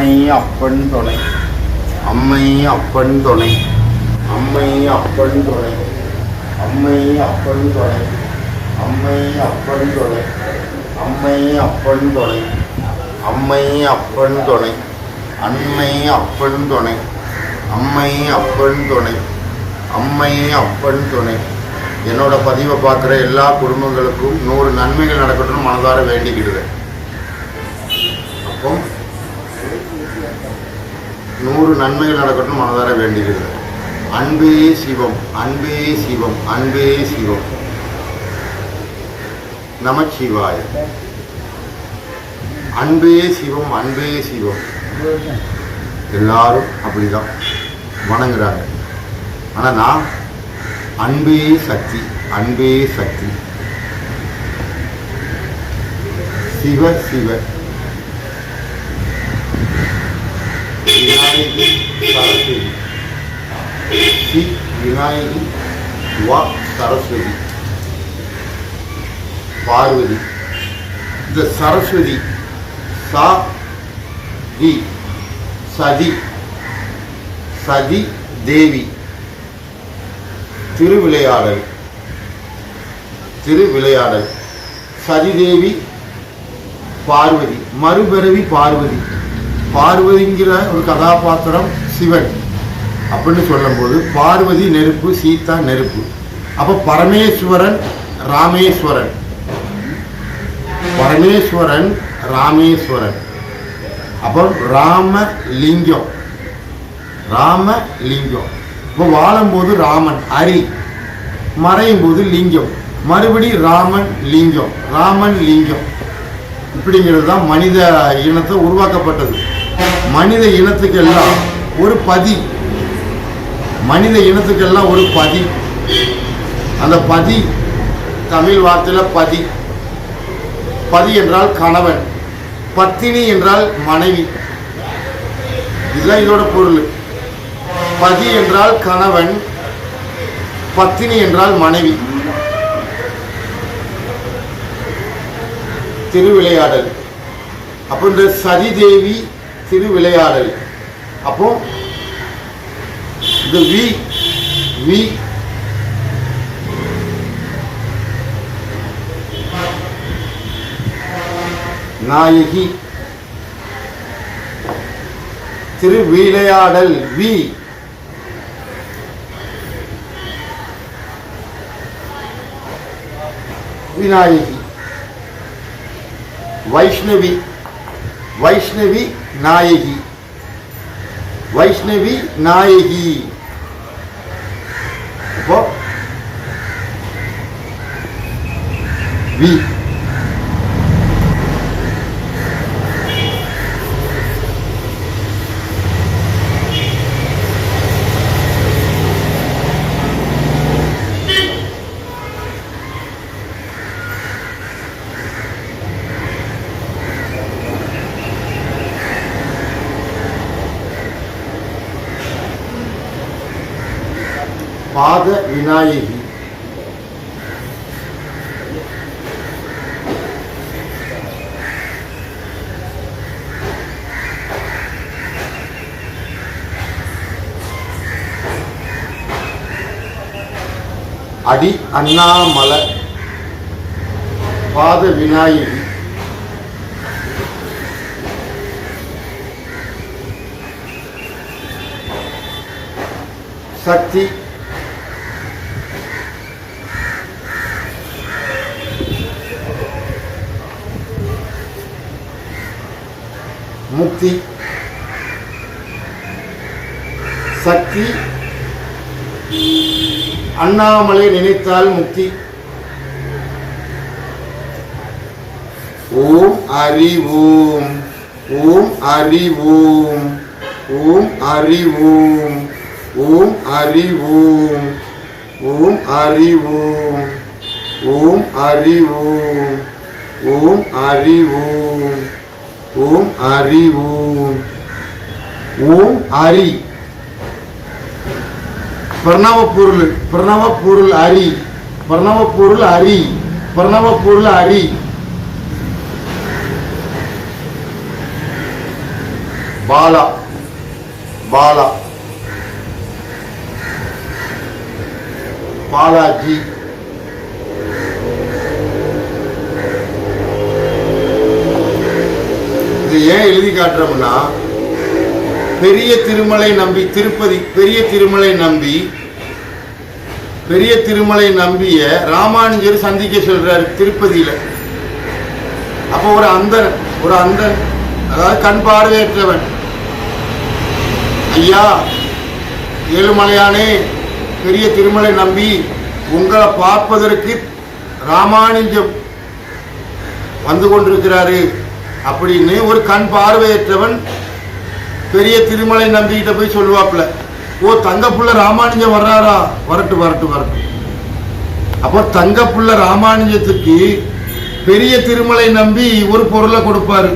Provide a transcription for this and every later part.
அம்மை அப்பன் துணை அம்மை அப்பன் துணை அம்மை அப்பன் துணை அம்மை அப்பன் துணை அம்மை அப்பன் துணை அம்மை அப்பன் துணை அம்மை அப்பன் துணை அன்னை அப்பன் துணை அம்மை அப்பன் துணை அம்மை அப்பன் துணை என்னோட பதிவை பார்க்குற எல்லா குடும்பங்களுக்கும் நூறு நன்மைகள் நடக்கட்டும்னு மனதார வேண்டிக்கிடுவேன் அப்போ நூறு நன்மைகள் நடக்கட்டும் மனதார வேண்டுகிறது அன்பே சிவம் அன்பே சிவம் அன்பே சிவம். நமச்சிவாய. அன்பே சிவம் அன்பே சிவம். எல்லாரும் அப்படிதான் வணங்குறாங்க. ஆனால் நான் அன்பே சக்தி அன்பே சக்தி. சிவ சிவ. விநாயகி சரஸ்வதி சி விநாயகி வா சரஸ்வதி பார்வதி இந்த சரஸ்வதி சா தி சதி சதி தேவி திருவிளையாடல் திருவிளையாடல் சதிதேவி பார்வதி மறுபிறவி பார்வதி பார்வதிங்கிற ஒரு கதாபாத்திரம் சிவன் அப்படின்னு சொல்லும்போது பார்வதி நெருப்பு சீதா நெருப்பு. அப்போ பரமேஸ்வரன் ராமேஸ்வரன். பரமேஸ்வரன் ராமேஸ்வரன். அப்போ ராமலிங்கம். ராமலிங்கம். இப்போ வாழும்போது ராமன் அரி மறையும் போது லிங்கம். மறுபடி ராமன் லிங்கம் ராமன் லிங்கம். இப்படிங்கிறது தான் மனித இனத்தை உருவாக்கப்பட்டது. மனித இனத்துக்கெல்லாம் ஒரு பதி. மனித இனத்துக்கெல்லாம் ஒரு பதி. அந்த பதி தமிழ் வார்த்தையில் பதி. பதி என்றால் கணவன். பத்தினி என்றால் மனைவி. இதுதான் இதோட பொருள். பதி என்றால் கணவன். பத்தினி என்றால் மனைவி. திருவிளையாடல். அப்புறம் இந்த சதிதேவி திருவிளையாடல். அப்போ இந்த வி வி நாயகி. திருவிளையாடல் வி. விநாயகி. வைஷ்ணவி. वैष्णवी नायकी। वैष्णवी नायकी। அடி அண்ணாமலை பாத விநாயகி சக்தி முக்தி சக்தி அண்ணாமலை நினைத்தால் முக்தி. ஓம் அறிவோம். ஓம் ஓம் ஓம் ஓம் ஓம் ஓம் ஓம் ஓம் ஓம் ஓம் ஓம் ஓம் ஓம் ஓம் ஓம் ஓம் பிரணவ பொருள் பிரணவ பொருள் அரி பிரணவ பொருள் அரி பிரணவ பொருள் அரி. பாலா பாலா. பாலாஜி. இது ஏன் எழுதி காட்டுறோம்னா பெரிய திருமலை நம்பி திருப்பதி பெரிய திருமலை நம்பி பெரிய திருமலை நம்பிய ராமானுஜர் சந்திக்க சொல்றாரு திருப்பதியில. அப்போ ஒரு அந்தன் ஒரு அந்தன் அதாவது கண் பார்வையற்றவன். ஐயா ஏழுமலையானே பெரிய திருமலை நம்பி உங்களை பார்ப்பதற்கு ராமானுஜம் வந்து கொண்டிருக்கிறாரு அப்படின்னு ஒரு கண் பார்வையற்றவன் பெரிய திருமலை நம்பிக்கிட்ட போய் சொல்லுவாப்புல ஓ தங்கப்புள்ள ராமானுஜம் வர்றாரா? வரட்டு வரட்டு வரட்டு. அப்போ தங்கப்புள்ள ராமானுஜத்துக்கு பெரிய திருமலை நம்பி ஒரு பொருளை கொடுப்பாரு.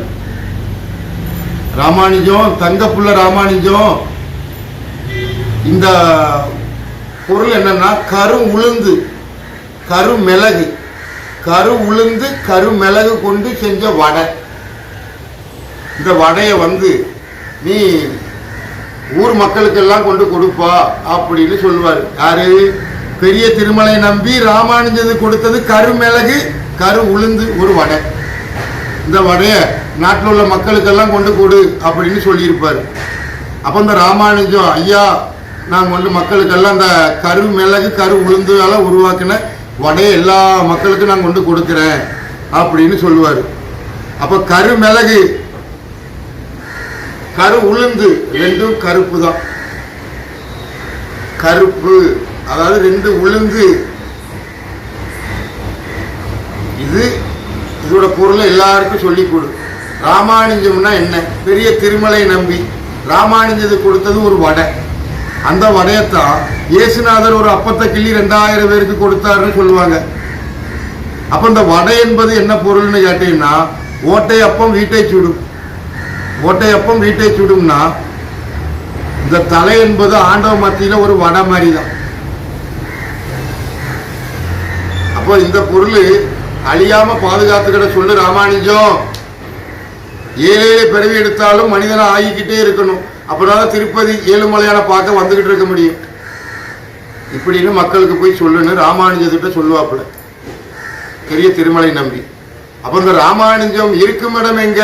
ராமானுஜம் தங்கப்புள்ள ராமானுஜம் இந்த பொருள் என்னன்னா கரு உளுந்து கரு மிளகு. கரு உளுந்து கரு மிளகு கொண்டு செஞ்ச வடை. இந்த வடையை வந்து நீ ஊர் மக்களுக்கெல்லாம் கொண்டு கொடுப்பா அப்படின்னு சொல்லுவார். யாரு? பெரிய திருமலை நம்பி ராமானுஜது கொடுத்தது கரு மிளகு கரு உளுந்து ஒரு வடை. இந்த வடையை நாட்டில் உள்ள மக்களுக்கெல்லாம் கொண்டு கொடு அப்படின்னு சொல்லியிருப்பார். அப்போ இந்த ராமானுஜம் ஐயா நான் கொண்டு மக்களுக்கெல்லாம் இந்த கரு மிளகு கரு உளுந்துனால உருவாக்கின வடையை எல்லா மக்களுக்கும் நான் கொண்டு கொடுக்குறேன் அப்படின்னு சொல்லுவார். அப்போ கரு மிளகு கரு உளுந்து ரெண்டும் கருப்பு தான் கருப்பு அதாவது ரெண்டு உளுந்து. இது இதோட பொருளை எல்லாருக்கும் சொல்லிக் கொடு. ராமானுஜம்னா என்ன? பெரிய திருமலை நம்பி. ராமானுஜத்தை கொடுத்தது ஒரு வடை. அந்த வடையத்தான் இயேசுநாதர் ஒரு அப்பத்தை கிள்ளி ரெண்டாயிரம் பேருக்கு கொடுத்தாருன்னு சொல்லுவாங்க. அப்ப இந்த வடை என்பது என்ன பொருள்னு கேட்டீங்கன்னா ஓட்டை அப்பம் வீட்டை சுடும். ஓட்டை அப்பம் வீட்டை சுடும்னா இந்த தலை என்பது ஆண்டவ மத்தியில ஒரு வடை மாதிரி தான் அப்போ இந்த பொருள் அழியாம பாதுகாத்துக்கிட சொல்லு ராமானுஜம் ஏழு ஏழு பிறவி எடுத்தாலும் மனிதனை ஆகிக்கிட்டே இருக்கணும். அப்பதான் திருப்பதி ஏழுமலையான பார்க்க வந்துகிட்டு இருக்க முடியும். இப்படின்னு மக்களுக்கு போய் சொல்லணும் ராமானுஜத்திட்ட சொல்லுவாப்புல. பெரிய திருமலை நம்பி. அப்ப இந்த ராமானுஜம் இருக்கும் இடம் எங்க?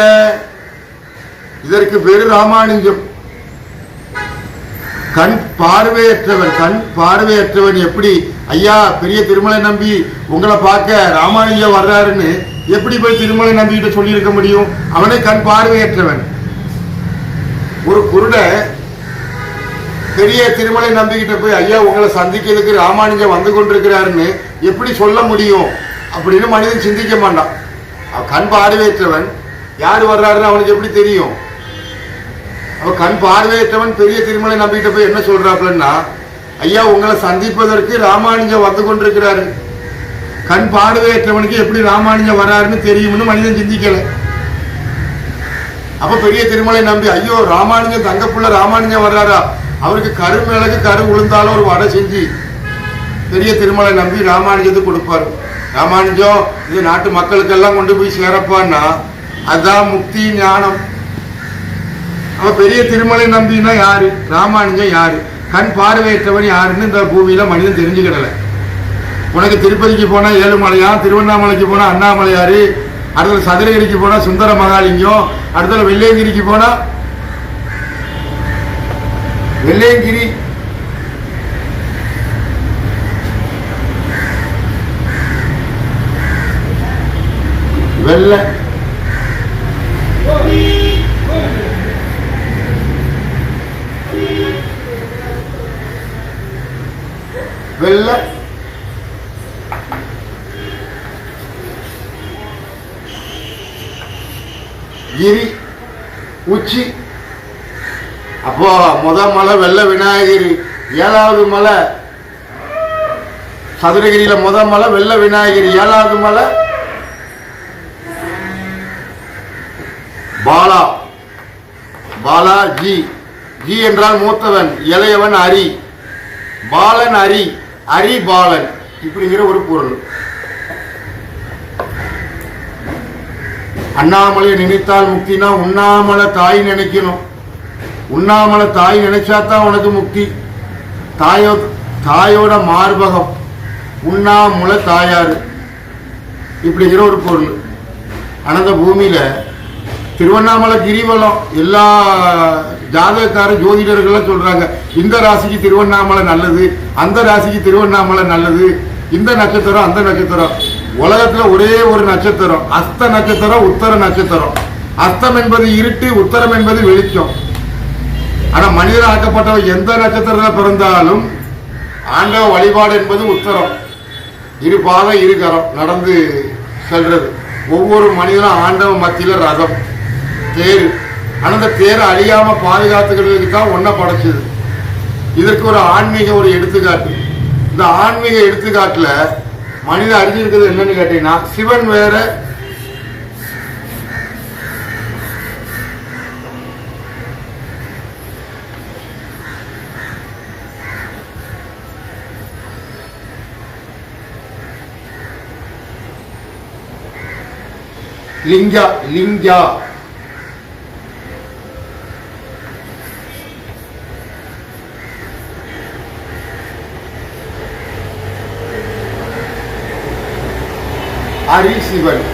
இதற்கு பேரு ராமானுஜம். கண் பார்வையற்றவன் கண் பார்வையற்றவன் எப்படி? ஐயா பெரிய திருமலை நம்பி உங்களை பார்க்க ராமானுஜம் வர்றாருன்னு எப்படி போய் திருமலை நம்பிக்கிட்ட சொல்லியிருக்க முடியும்? அவனே கண் பார்வையற்றவன். ஒரு குருட பெரிய திருமலை நம்பிக்கிட்ட போய் ஐயா உங்களை சந்திக்கிறதுக்கு ராமானுஜம் வந்து கொண்டிருக்கிறாருன்னு எப்படி சொல்ல முடியும்? அப்படின்னு மனிதன் சிந்திக்க மாட்டான். கண் பார்வையற்றவன். யார் வர்றாருன்னு அவனுக்கு எப்படி தெரியும்? அவ கண் பார்வையற்றவன் பெரிய திருமலை நம்பிக்கிட்ட போய் என்ன சொல்றாப்லன்னா ஐயா உங்களை சந்திப்பதற்கு ராமானுஜம் வந்து கொண்டிருக்கிறாரு. கண் பார்வையற்றவனுக்கு எப்படி ராமானுஜம் வராருன்னு தெரியும்னு மனிதன் சிந்திக்கல. அப்ப பெரிய திருமலை நம்பி ஐயோ ராமானுஜம் தங்கப்புள்ள ராமானுஜம் வர்றாரா? அவருக்கு கரு மிளகு கரு உளுந்தாலும் ஒரு வடை செஞ்சு. பெரிய திருமலை நம்பி ராமானுஜத்துக்கு கொடுப்பாரு. ராமானுஜம் இது நாட்டு மக்களுக்கெல்லாம் கொண்டு போய் சேரப்பான்னா அதான் முக்தி ஞானம். அவ பெரிய திருமலை நம்பினா யாரு? ராமானுஜம் யாரு? கண் பார்வையற்றவன் யாருன்னு இந்த பூமியில மனிதன் தெரிஞ்சுக்கிடல. உனக்கு திருப்பதிக்கு போனா ஏழுமலையா திருவண்ணாமலைக்கு போனா அண்ணாமலையாரு அடுத்தது சதுரகிரிக்கு போனா சுந்தர மகாலிங்கம் அடுத்தது வெள்ளையங்கிரிக்கு போனா வெள்ளையங்கிரி வெள்ளை வெள்ளை கிரி உச்சி. அப்போ முத மலை வெள்ள விநாயகிரி ஏழாவது மலை சதுரகிரியில முத மலை வெள்ள விநாயகிரி ஏழாவது மலை பாலா. பாலா ஜி. ஜி என்றால் மூத்தவன் இளையவன் அரி. பாலன் அரி. அரிபாலன். இப்படிங்கிற ஒரு பொருள். அண்ணாமலை நினைத்தால் முக்தினா உண்ணாமலை தாய் நினைக்கணும். உண்ணாமலை தாய் நினைச்சாதான் உனக்கு முக்தி. தாயோ தாயோட மார்பகம் உண்ணாமுல தாயாறு இப்படிங்கிற ஒரு பொருள். ஆனால் இந்த பூமியில திருவண்ணாமலை கிரிவலம் எல்லா ஜாதகக்கார ஜோதிடர்கள்லாம் சொல்றாங்க இந்த ராசிக்கு திருவண்ணாமலை நல்லது அந்த ராசிக்கு திருவண்ணாமலை நல்லது இந்த நட்சத்திரம் அந்த நட்சத்திரம். உலகத்துல ஒரே ஒரு நட்சத்திரம் அஸ்த நட்சத்திரம் உத்தர நட்சத்திரம். அஸ்தம் என்பது இருட்டு உத்தரம் என்பது வெளிச்சம். ஆனா மனிதர் ஆக்கப்பட்டவன் எந்த நட்சத்திரத்தில் பிறந்தாலும் ஆண்டவ வழிபாடு என்பது உத்தரம். இரு பாதம் இரு கரம் நடந்து செல்றது. ஒவ்வொரு மனிதனும் ஆண்டவ மத்தியில ரதம். தேர். அந்த தேரை அழியாம பாதுகாத்துக்கிறதுக்கு தான் ஒன்ன படைச்சது. இதற்கு ஒரு ஆன்மீக ஒரு எடுத்துக்காட்டு. இந்த ஆன்மீக எடுத்துக்காட்டுல மனிதன் அறிஞ்சிருக்கிறது என்னன்னு கேட்டீங்கன்னா சிவன் வேற லிங்கா லிங்கா. ஹரி சிவன்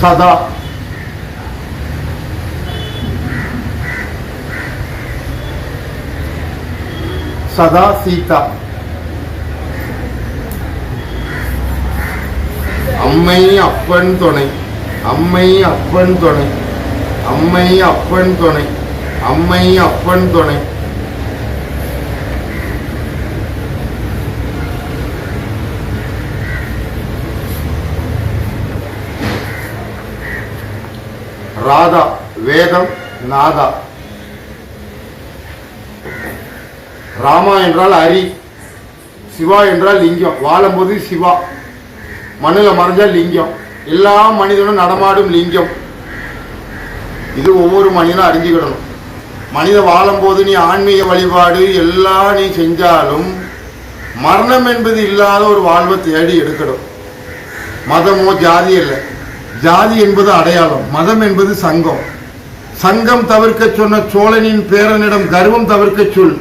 சதா சதா சீதா அம்மை அப்பன் துணை அம்மை அப்பன் துணை அம்மை அப்பன் துணை அம்மை அப்பன் துணை. ராதா வேதம் நாதா. ராமா என்றால் அரி சிவா என்றால் லிங்கம். வாழும்போது சிவா மண்ணில் மறைஞ்சால் லிங்கம். எல்லா மனிதனும் நடமாடும் லிங்கம். இது ஒவ்வொரு மனிதனும் அறிஞ்சுக்கிடணும். மனித வாழும்போது நீ ஆன்மீக வழிபாடு எல்லாம் நீ செஞ்சாலும் மரணம் என்பது இல்லாத ஒரு வாழ்வை தேடி எடுக்கணும். மதமோ ஜாதி இல்லை ஜாதி என்பது அடையாளம். மதம் என்பது சங்கம். சங்கம் தவிர்க்க சொன்ன சோழனின் பேரனிடம் கர்வம் தவிர்க்க சொல்.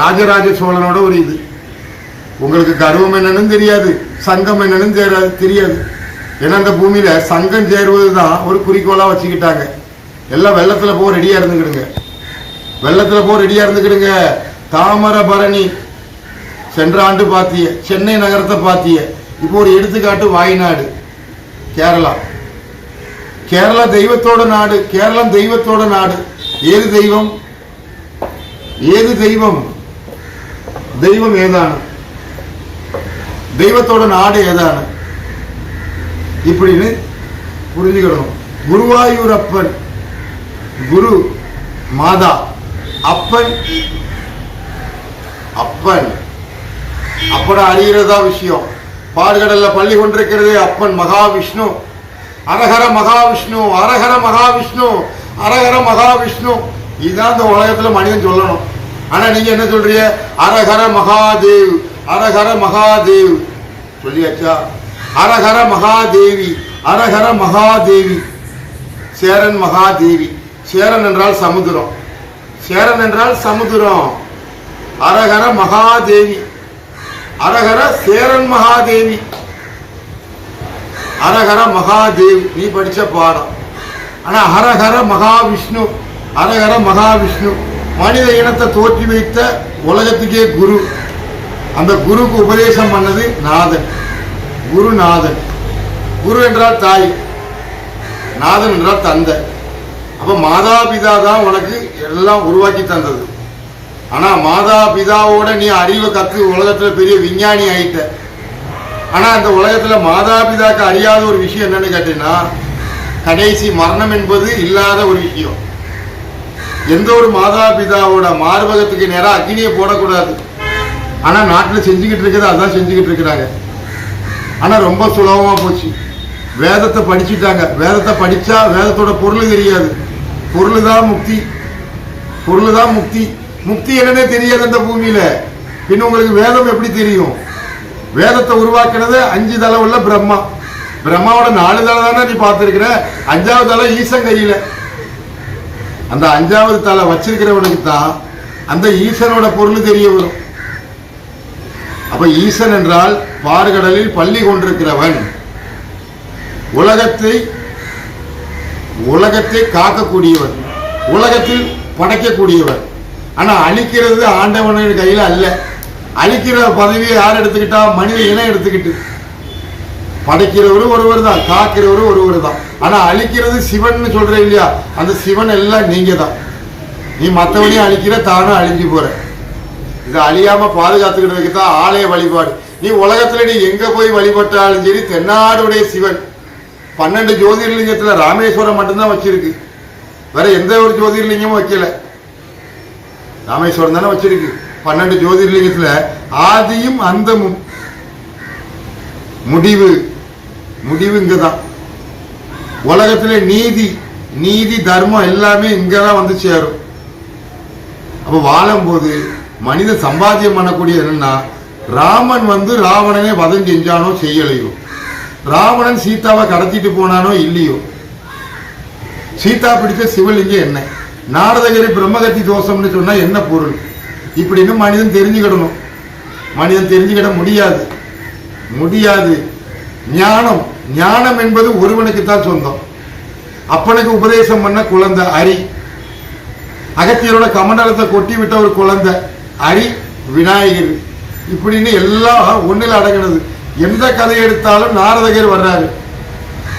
ராஜராஜ சோழனோட ஒரு இது. உங்களுக்கு கர்வம் என்னன்னு தெரியாது சங்கம் என்னன்னு தெரியாது தெரியாது. ஏன்னா அந்த பூமியில சங்கம் சேருவது தான் ஒரு குறிக்கோளா வச்சுக்கிட்டாங்க. எல்லாம் வெள்ளத்துல போக ரெடியா இருந்துக்கிடுங்க. வெள்ளத்துல போக ரெடியா இருந்துக்கிடுங்க. தாமரபரணி சென்ற ஆண்டு பாத்திய சென்னை நகரத்தை பாத்திய. இப்போ ஒரு எடுத்துக்காட்டு வாய்நாடு கேரளா. கேரளா தெய்வத்தோட நாடு கேரளம் தெய்வத்தோட நாடு. ஏது தெய்வம்? ஏது தெய்வம்? தெய்வம் ஏதான தெய்வத்தோட நாடு ஏதான இப்படின்னு புரிஞ்சுக்கணும். குருவாயூரப்பன் குரு மாதா. அப்பன். அப்பன். அப்பட அறிகிறதா விஷயம். பாடுகடல்ல பள்ளி கொண்டிருக்கிறது அப்பன் மகாவிஷ்ணு. அரகர மகாவிஷ்ணு அரகர மகாவிஷ்ணு அரகர மகாவிஷ்ணு. இதுதான் இந்த உலகத்துல மனிதன் சொல்லணும். ஆனா நீங்க என்ன சொல்றீங்க? அரகர மகாதேவ் அரகர மகாதேவ். சொல்லியாச்சா? அரகர மகாதேவி அரகர மகாதேவி. சேரன் மகாதேவி. சேரன் என்றால் சமுத்திரம். சேரன் என்றால் சமுதிரம். அரகர மகாதேவி. அரகர சேரன் மகாதேவி. அரகர மகாதேவி. நீ படிச்ச பாடம். ஆனா ஹரஹர மகாவிஷ்ணு. அரகர மகாவிஷ்ணு. மனித இனத்தை தோற்றி வைத்த உலகத்துக்கே குரு. அந்த குருக்கு உபதேசம் பண்ணது நாதன். குருநாதன். குரு என்றால் தாய். நாதன் என்றால் தந்தை. அப்ப மாதா பிதா தான் உனக்கு எல்லாம் உருவாக்கி தந்தது. ஆனா மாதா பிதாவோட நீ அறிவை கத்து உலகத்துல பெரிய விஞ்ஞானி ஆயிட்ட. ஆனா அந்த உலகத்துல மாதா பிதாக்கு அறியாத ஒரு விஷயம் என்னன்னு கேட்டீங்கன்னா கடைசி மரணம் என்பது இல்லாத ஒரு விஷயம். எந்த ஒரு மாதா பிதாவோட மார்பகத்துக்கு நேராக அக்னியை போடக்கூடாது. ஆனா நாட்டுல செஞ்சுக்கிட்டு இருக்கிறது அதான் செஞ்சுக்கிட்டு இருக்கிறாங்க. ஆனா ரொம்ப சுலபமா போச்சு. வேதத்தை படிச்சுட்டாங்க. வேதத்தை படிச்சா வேதத்தோட பொருள் தெரியாது. பொருள் தான் முக்தி? பொருள் தான் முக்தி? முக்தி என்னன்னே தெரியாது அந்த பூமியில. பின் உங்களுக்கு வேதம் எப்படி தெரியும்? வேதத்தை உருவாக்குனது அஞ்சு தலை உள்ள பிரம்மா. பிரம்மாவோட நாலு தலை தானே நீ பார்த்துருக்கிற? அஞ்சாவது தலை ஈசன் கையில. அந்த அஞ்சாவது தலை வச்சிருக்கிறவனுக்கு தான் அந்த ஈசனோட பொருள் தெரிய வரும். அப்ப ஈசன் என்றால் பார்கடலில் பள்ளி கொண்டிருக்கிறவன். உலகத்தை உலகத்தை காக்கக்கூடியவர் உலகத்தில் படைக்கக்கூடியவர். ஆனால் அழிக்கிறது ஆண்டவனின் கையில் அல்ல. அழிக்கிற பதவியை யார் எடுத்துக்கிட்டா? மனித இனம் எடுத்துக்கிட்டு. படைக்கிறவரும் ஒருவர் தான் காக்கிறவரும் ஒருவர் தான். ஆனால் அழிக்கிறது சிவன் சொல்கிற இல்லையா? அந்த சிவன் எல்லாம் நீங்க தான். நீ மற்றவனையும் அழிக்கிற தானும் அழிஞ்சு போற. இது அழியாம பாதுகாத்துக்கிறதுக்கு தான் ஆலய வழிபாடு. நீ உலகத்தில் நீ எங்கே போய் வழிபட்டாலும் சரி தென்னாடுடைய சிவன். பன்னெண்டு ஜோதிர்லிங்கத்தில் ராமேஸ்வரம் மட்டும்தான் வச்சிருக்கு. வேற எந்த ஒரு ஜோதிர்லிங்கமும் வைக்கல. ராமேஸ்வரம் தானே வச்சிருக்கு. பன்னெண்டு ஜோதிர்லிங்கத்தில் ஆதியும் அந்தமும். முடிவு. முடிவு இங்கதான் உலகத்துல நீதி நீதி தர்மம் எல்லாமே இங்கதான் வந்து சேரும். அப்ப வாழும்போது மனிதன் சம்பாத்தியம் பண்ணக்கூடிய என்னன்னா ராமன் வந்து ராவணனே வதம் செஞ்சானோ செய்யலையோ. ராவணன் சீதாவை கடத்திட்டு போனானோ இல்லையோ? சீதா பிடிச்ச சிவலிங்கம் என்ன? நாரதகிரி பிரம்மகத்தி தோஷம்னு சொன்னா என்ன பொருள்? இப்படின்னு மனிதன் தெரிஞ்சுக்கிடணும். மனிதன் தெரிஞ்சுக்கிட முடியாது. முடியாது. ஞானம். ஞானம் என்பது ஒருவனுக்கு தான் சொந்தம். அப்பனுக்கு உபதேசம் பண்ண குழந்தை அரி. அகத்தியரோட கமண்டலத்தை கொட்டி விட்ட ஒரு குழந்தை அரி விநாயகர். இப்படின்னு எல்லாம் ஒன்றில் அடங்கினது. எந்த கதை எடுத்தாலும் நாரதகர் வர்றாரு.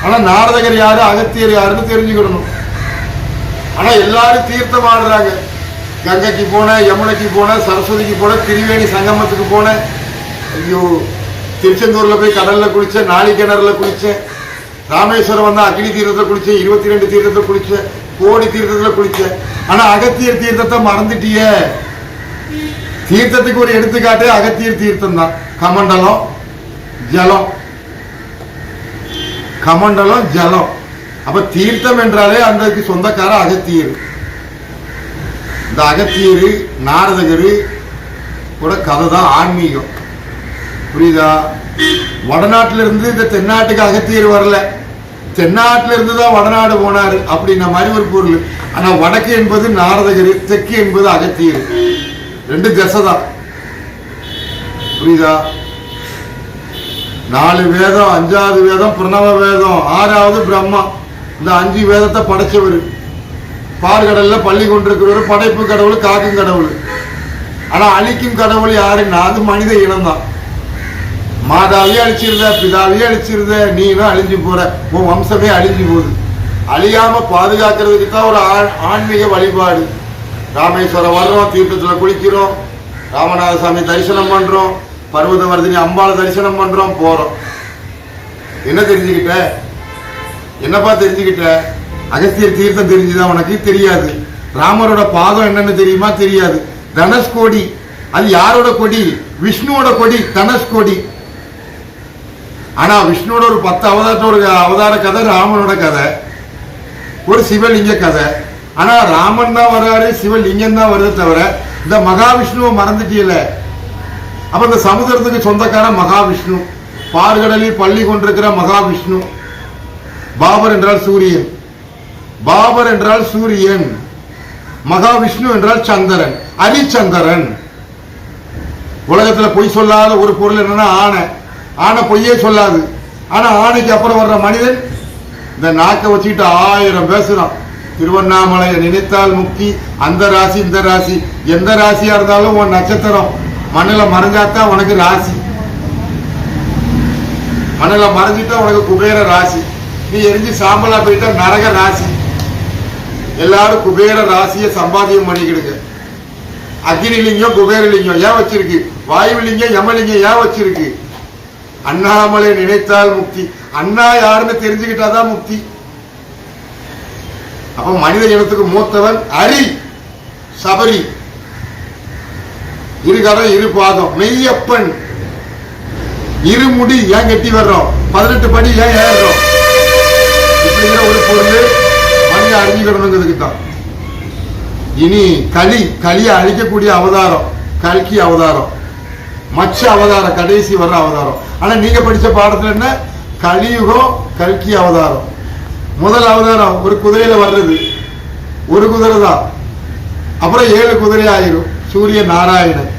ஆனா நாரதகர் யாரு அகத்தியர் யாருன்னு தெரிஞ்சுக்கிடணும் ஆனா எல்லாரும் தீர்த்தம் ஆடுறாங்க. கங்கைக்கு போன யமுனைக்கு போன சரஸ்வதிக்கு போன திரிவேணி சங்கமத்துக்கு போன. ஐயோ திருச்செந்தூர்ல போய் கடல்ல குளிச்சேன் நாளி கிணறுல குளிச்சேன். ராமேஸ்வரம் வந்தா அக்னி தீர்த்தத்தில் குளிச்சேன் இருபத்தி ரெண்டு தீர்த்தத்தில் குளிச்சேன் கோடி தீர்த்தத்துல குளிச்சேன். ஆனா அகத்தியர் தீர்த்தத்தை மறந்துட்டியே. தீர்த்தத்துக்கு ஒரு எடுத்துக்காட்டு அகத்தியர் தீர்த்தம் தான் கமண்டலம் ஜலம். கமண்டலம் ஜலம். அப்ப தீர்த்தம் என்றாலே அந்தக்கு சொந்தக்கார அகத்தியர் இந்த அகத்தியர் நாரதகர் கூட கதை தான் ஆன்மீகம். புரியுதா? வடநாட்டுல இருந்து இந்த தென்னாட்டுக்கு அகத்தியர் வரல. தென்னாட்டுல இருந்து தான் வடநாடு போனார் அப்படின்ன மாதிரி ஒரு பொருள். ஆனா வடக்கு என்பது நாரதகர் தெற்கு என்பது அகத்தியர் ரெண்டு திசை தான் புரியுதா? நாலு வேதம் அஞ்சாவது வேதம் பிரணவ வேதம் ஆறாவது பிரம்மா. இந்த அஞ்சு வேதத்தை படைச்சவர். பார்கடல்ல பள்ளி கொண்டிருக்கிறவர் படைப்பு கடவுள் காக்கும் கடவுள். ஆனா அழிக்கும் கடவுள் யாருன்னா அது மனித இனம்தான். மாதாவே அழிச்சிருந்த பிதாவே அழிச்சிருந்த நீனும் அழிஞ்சு போற உன் வம்சமே அழிஞ்சு போகுது. அழியாம பாதுகாக்கிறதுக்கு தான் ஒரு ஆ- ஆன்மீக வழிபாடு. ராமேஸ்வரம் வர்றோம் தீர்த்தத்துல குளிக்கிறோம். ராமநாத சாமி தரிசனம் பண்றோம். பர்வதவர்தினி அம்பாளை தரிசனம் பண்றோம் போறோம். என்ன தெரிஞ்சுக்கிட்ட? என்னப்பா தெரிஞ்சுக்கிட்ட? அகஸ்தியர் தீர்த்தம் தெரிஞ்சுதா? உனக்கு தெரியாது. ராமரோட பாதம் என்னன்னு தெரியுமா? தெரியாது. தனுஷ்கோடி அது யாரோட கொடி? விஷ்ணுவோட கொடி தனுஷ்கோடி ஆனா விஷ்ணுவோட ஒரு பத்து அவதாரத்தோட அவதார கதை ராமனோட கதை. ஒரு சிவலிங்க கதை. ஆனா ராமன் தான் வர்றாரு சிவலிங்கம் தான் வருது தவிர இந்த மகாவிஷ்ணுவை மறந்துட்டீங்களே அப்ப இந்த சமுதிரத்துக்கு சொந்தக்கார மகாவிஷ்ணு பார்கடலில் பள்ளி கொண்டிருக்கிற மகாவிஷ்ணு. பாபர் என்றால் சூரியன். பாபர் என்றால் சூரியன். மகாவிஷ்ணு என்றால் சந்திரன். அரிச்சந்திரன் உலகத்துல பொய் சொல்லாத ஒரு பொருள் என்னன்னா ஆணை ஆணை பொய்யே சொல்லாது. ஆனா ஆணைக்கு அப்புறம் வர்ற மனிதன் இந்த நாக்கை வச்சுக்கிட்டு ஆயிரம் பேசுறான் திருவண்ணாமலையை நினைத்தால் முக்தி அந்த ராசி இந்த ராசி. எந்த ராசியா இருந்தாலும் உன் நட்சத்திரம். மண்ணில் மறைஞ்சாத்தான் உனக்கு ராசி. மண்ணில் மறைஞ்சிட்டா உனக்கு குபேர ராசி. நீ எரிஞ்சு சாம்பலா போயிட்டா நரக ராசி. எல்லாரும் குபேர ராசியை சம்பாதியம் பண்ணிக்கிடுங்க. அக்னிலிங்கம் குபேரலிங்கம் ஏன் வச்சிருக்கு? வாயுலிங்கம் யமலிங்கம் ஏன் வச்சிருக்கு? அண்ணாமலை நினைத்தால் முக்தி. அண்ணா யாருன்னு தெரிஞ்சுக்கிட்டாதான் முக்தி. அப்ப மனித இனத்துக்கு மூத்தவன் அரி சபரி. இருகரம் இரு பாதம். மெய்யப்பன். இருமுடி ஏன் கட்டி வர்றோம்? பதினெட்டு படி ஏன் ஏறுறோம்? இப்படிங்கிற ஒரு பொருள் மனித அறிஞ்சுக்கிடணுங்கிறதுக்கு தான். இனி களி களியை அழிக்கக்கூடிய அவதாரம் கல்கி அவதாரம் மச்ச அவதாரம் கடைசி வர்ற அவதாரம். ஆனா நீங்க படிச்ச பாடத்துல என்ன? கலியுகம் கல்கி அவதாரம். முதல் அவதாரம் ஒரு குதிரையில வர்றது. ஒரு குதிரை தான். அப்புறம் ஏழு குதிரை ஆயிரும் சூரிய நாராயணன்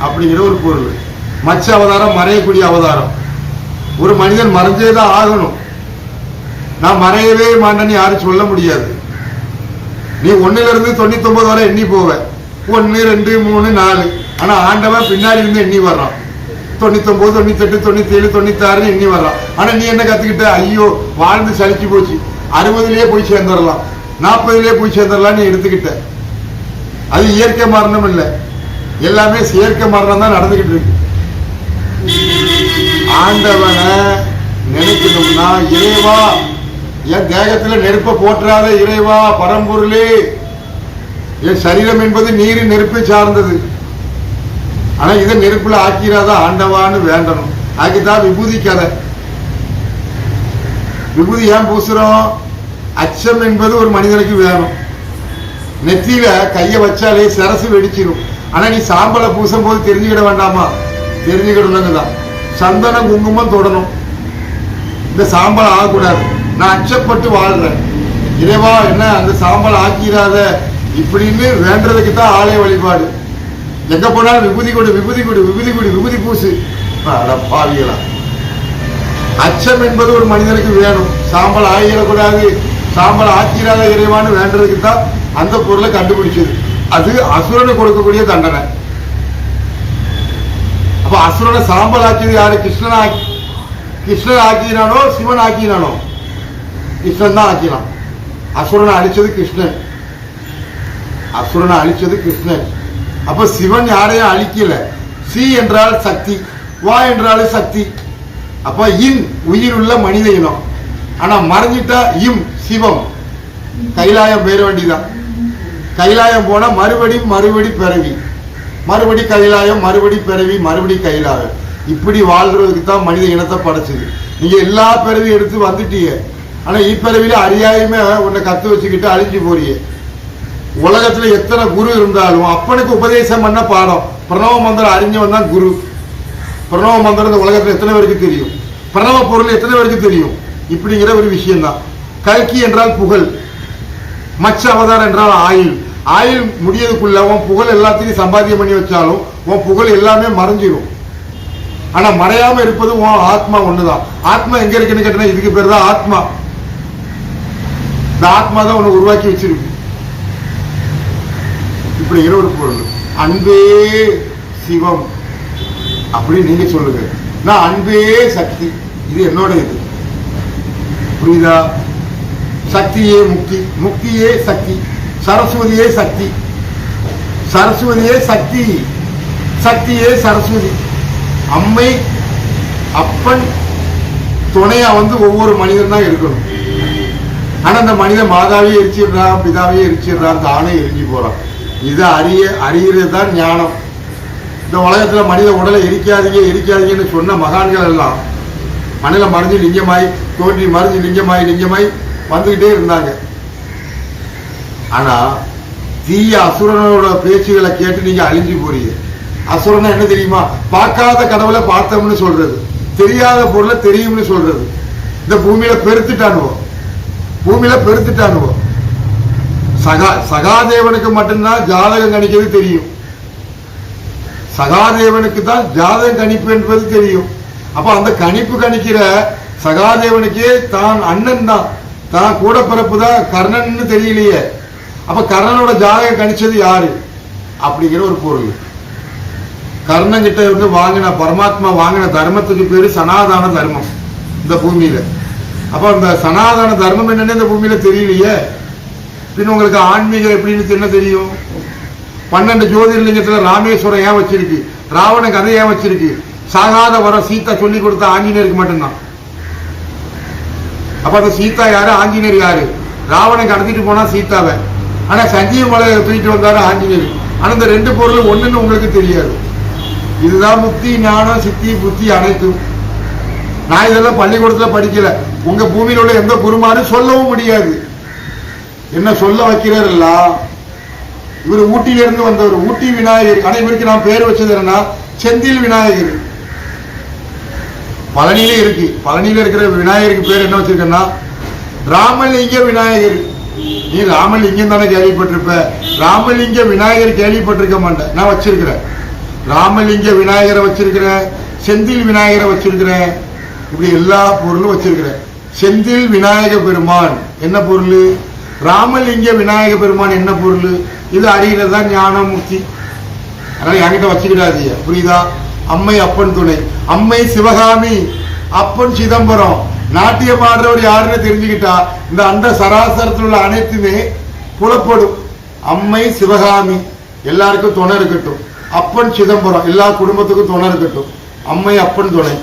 அப்படிங்கிற ஒரு பொருள். மச்ச அவதாரம் மறையக்கூடிய அவதாரம். ஒரு மனிதன் மறைஞ்சே தான் ஆகணும். நான் மறையவே மாட்டேன்னு யாரும் சொல்ல முடியாது. நீ ஒண்ணுல இருந்து தொண்ணூத்தி ஒன்பது வரை எண்ணி போவ. ஒன்னு ரெண்டு மூணு நாலு. ஆனா ஆண்டவன் பின்னாடி இருந்து எண்ணி வர்றான். தொண்ணூத்தி ஒன்பது தொண்ணூத்தி எட்டு தொண்ணூத்தி ஏழு தொண்ணூத்தி எண்ணி வர்றான். ஆனா நீ என்ன கத்துக்கிட்ட? ஐயோ வாழ்ந்து சலிச்சு போச்சு. அறுபதுலயே போய் சேர்ந்துடலாம் நாற்பதுலயே போய் சேர்ந்துடலாம் நீ எடுத்துக்கிட்ட. அது இயற்கை மரணம் இல்லை. எல்லாமே செயற்கை மரணம் தான் நடந்துகிட்டு இருக்கு. ஆண்டவனை நினைக்கணும்னா இறைவா என் தேகத்துல நெருப்ப போற்றாத இறைவா பரம்பொருளே. என் சரீரம் என்பது நீரின் நெருப்பை சார்ந்தது. ஆனா இதை நெருப்புல ஆக்கிறாத ஆண்டவான்னு வேண்டணும். ஆக்கிதான் விபூதி கதை. விபூதி ஏன் பூசுறோம்? அச்சம் என்பது ஒரு மனிதனுக்கு வேணும். நெத்தியில கையை வச்சாலே சரசு வெடிச்சிடும் ஆனா நீ சாம்பலை பூசும் போது தெரிஞ்சுக்கிட வேண்டாமா? தெரிஞ்சுக்கிடணுங்கதான் சந்தனம் குங்குமம் தொடணும். இந்த சாம்பல் ஆகக்கூடாது. நான் அச்சப்பட்டு வாழ்றேன். இறைவா என்ன அந்த சாம்பல் ஆக்கிடாத? இப்படின்னு வேண்டதுக்கு தான் ஆலய வழிபாடு. எங்க போனாலும் விபூதி கொடு விபூதி கொடு விபூதி கொடு விபூதி பூசு. அட பாவிகளா. அச்சம் என்பது ஒரு மனிதனுக்கு வேணும். சாம்பல் ஆகிடக்கூடாது சாம்பல் ஆக்கிடாத இறைவான்னு வேண்டதுக்கு தான் அந்த பொருளை கண்டுபிடிச்சது. அது அசுரனை கொடுக்கக்கூடிய தண்டனை. அப்ப அசுரனை சாம்பல் ஆக்கியது யாரு? கிருஷ்ணன் ஆக்கி கிருஷ்ணன் ஆக்கினானோ சிவன் ஆக்கினானோ. கிருஷ்ணன் தான் ஆக்கினான் அசுரனை அழிச்சது கிருஷ்ணன். அசுரனை அழிச்சது கிருஷ்ணன். அப்ப சிவன் யாரையும் அழிக்கல. சி என்றால் சக்தி வா என்றாலும் சக்தி. அப்ப இன் உயிருள்ள மனித இனம். ஆனா மறைஞ்சிட்டா இம் சிவம். கைலாயம் பெயர வேண்டிதான் கைலாயம் போனா மறுபடி மறுபடி பிறவி. மறுபடி கைலாயம் மறுபடி பிறவி மறுபடி கைலாயம். இப்படி வாழ்றதுக்கு தான் மனித இனத்தை படைச்சது. நீங்க எல்லா பிறவியும் எடுத்து வந்துட்டீங்க. ஆனா இப்பிறவில அறியாயுமே உன்னை கத்து வச்சுக்கிட்டு அழிஞ்சு போறீங்க உலகத்துல எத்தனை குரு இருந்தாலும் அப்பனுக்கு உபதேசம் பண்ண பாடம். பிரணவ மந்திரம் அறிஞ்சவன் தான் குரு. பிரணவ மந்திரம் இந்த உலகத்துல எத்தனை பேருக்கு தெரியும்? பிரணவ பொருள் எத்தனை பேருக்கு தெரியும்? இப்படிங்கிற ஒரு விஷயம்தான். கல்கி என்றால் புகழ். மச்ச அவதாரம் என்றால் ஆயுள். ஆயுள் முடியதுக்குள்ள உன் புகழ் எல்லாத்தையும் சம்பாத்தியம் பண்ணி வச்சாலும் உன் புகழ் எல்லாமே மறைஞ்சிடும் ஆனா மறையாம இருப்பது உன் ஆத்மா ஒண்ணுதான். ஆத்மா எங்க இருக்குன்னு கேட்டா இதுக்கு பேர் தான் ஆத்மா. இந்த ஆத்மா தான் உனக்கு உருவாக்கி வச்சிருக்கு. இப்படிங்கிற ஒரு பொருள். அன்பே சிவம். அப்படின்னு நீங்க சொல்லுங்க. நான் அன்பே சக்தி. இது என்னோட இது புரியுதா? சக்தியே முக்தி. முக்தியே சக்தி. சரஸ்வதியே சக்தி. சரஸ்வதியே சக்தி. சக்தியே சரஸ்வதி. அம்மை அப்பன் துணையா வந்து ஒவ்வொரு மனிதன் தான் இருக்கணும். ஆனா அந்த மனிதன் மாதாவே எரிச்சிடுறான் பிதாவே எரிச்சிடுறான் தானே எரிஞ்சு போறான் இதை அறிய அறியறது தான் ஞானம். இந்த உலகத்துல மனித உடலை எரிக்காதீங்க எரிக்காதீங்கன்னு சொன்ன மகான்கள் எல்லாம் மண்ணில் மறைஞ்சு லிங்கமாய் தோன்றி மறைஞ்சு லிங்கமாய் லிங்கமாய் வந்துகிட்டே இருந்தாங்க. ஆனா தீய அசுரனோட பேச்சுகளை கேட்டு நீங்க அழிஞ்சு போறீங்க. அசுரனா என்ன தெரியுமா? பார்க்காத கடவுளை பார்த்தோம்னு சொல்றது. தெரியாத பொருளை தெரியும்னு சொல்றது. இந்த பூமியில பெருத்துட்டானுவோ? பூமியில பெருத்துட்டானுவோம் சகா சகாதேவனுக்கு மட்டும்தான் ஜாதகம் கணிக்கிறது தெரியும். சகாதேவனுக்கு தான் ஜாதகம் கணிப்பு என்பது தெரியும். அப்ப அந்த கணிப்பு கணிக்கிற சகாதேவனுக்கே தான் அண்ணன் தான். தான் கூட பிறப்பு தான் கர்ணன்னு தெரியலையே. அப்ப கர்ணனோட ஜாதகம் கணிச்சது யாரு? அப்படிங்கிற ஒரு பொருள். கர்ணன் கிட்ட இருந்து வாங்கின பரமாத்மா வாங்கின தர்மத்துக்கு பேரு சனாதான தர்மம் இந்த பூமியில. அப்ப இந்த சனாதன தர்மம் என்னன்னு இந்த பூமியில தெரியலையே. பின் உங்களுக்கு ஆன்மீகம் எப்படின்னு என்ன தெரியும்? பன்னெண்டு ஜோதிர்லிங்கத்துல ராமேஸ்வரம் ஏன் வச்சிருக்கு? ராவண கதை ஏன் வச்சிருக்கு? சாகாத வர சீதா சொல்லி கொடுத்த ஆஞ்சநேயருக்கு மட்டும்தான். அப்ப அந்த சீதா யாரு? ஆஞ்சநேயர் யாரு? ராவணன் கடத்திட்டு போனா சீதாவை. ஆனால் சஞ்சீவ மலை தூக்கிட்டு வந்தாரு ஆஞ்சநேயர். ஆனால் இந்த ரெண்டு பொருளும் ஒன்றுன்னு உங்களுக்கு தெரியாது. இதுதான் முக்தி ஞானம் சித்தி புத்தி அனைத்தும். நான் இதெல்லாம் பள்ளிக்கூடத்தில் படிக்கல. உங்க பூமியில் உள்ள எந்த குருமாரும் சொல்லவும் முடியாது. என்ன சொல்ல வைக்கிறாருல்ல? இவர் ஊட்டியிலிருந்து வந்தவர். ஊட்டி விநாயகர். ஆனால் இவருக்கு நான் பேர் வச்சது என்னன்னா செந்தில் விநாயகர். பழனியில இருக்கு. பழனியில இருக்கிற விநாயகருக்கு பேர் என்ன வச்சிருக்கேன்னா ராமலிங்க விநாயகர். நீ ராமலிங்கம் தானே கேள்விப்பட்டிருப்ப? ராமலிங்க விநாயகர் கேள்விப்பட்டிருக்க மாட்டேன். நான் வச்சிருக்கிறேன். ராமலிங்க விநாயகரை வச்சிருக்கிறேன். செந்தில் விநாயகரை வச்சிருக்கிறேன். இப்படி எல்லா பொருளும் வச்சிருக்கிறேன். செந்தில் விநாயக பெருமான். என்ன பொருள்? ராமலிங்க விநாயக பெருமான் என்ன பொருள்? இது அறிகிறது தான் ஞானம் முக்தி அதனால என்கிட்ட வச்சுக்கிடாதீங்க. புரியுதா? அம்மை அப்பன் துணை. அம்மை சிவகாமி. அப்பன் சிதம்பரம். நாட்டியம் ஆடுறவர் யாருன்னு தெரிஞ்சுக்கிட்டா இந்த அண்ட சராசரத்தில் உள்ள அனைத்துமே புலப்படும். அம்மை சிவகாமி எல்லாருக்கும் துணை இருக்கட்டும். அப்பன் சிதம்பரம் எல்லா குடும்பத்துக்கும் துணை இருக்கட்டும். அம்மை அப்பன் துணை.